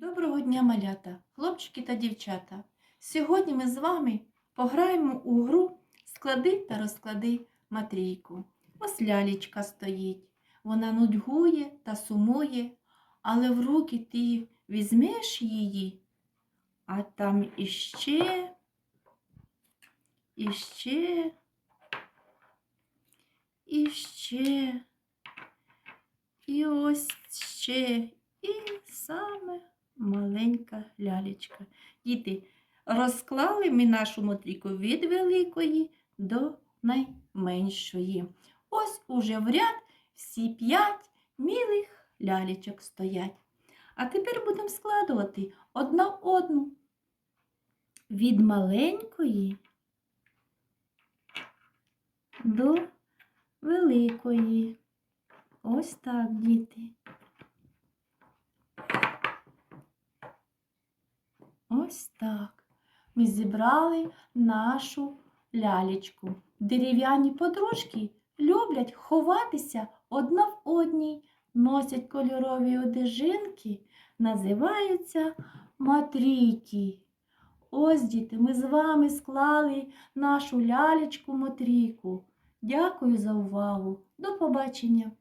Доброго дня, малята, хлопчики та дівчата. Сьогодні ми з вами пограємо у гру Склади та розклади матрійку. Ось лялічка стоїть. Вона нудьгує та сумує, але в руки ти візьмеш її, а там іще, іще, іще, і ось ще, і саме маленька лялечка. Діти, розклали ми нашу мотріку від великої до найменшої. Ось уже в ряд всі п'ять мілих лялечок стоять. А тепер будемо складувати одна одну. Від маленької до великої. Ось так, діти. Ось так. Ми зібрали нашу лялечку. Дерев'яні подружки люблять ховатися одна в одній, носять кольорові одежинки, називаються матрійки. Ось, діти, ми з вами склали нашу лялечку Матрійку. Дякую за увагу. До побачення!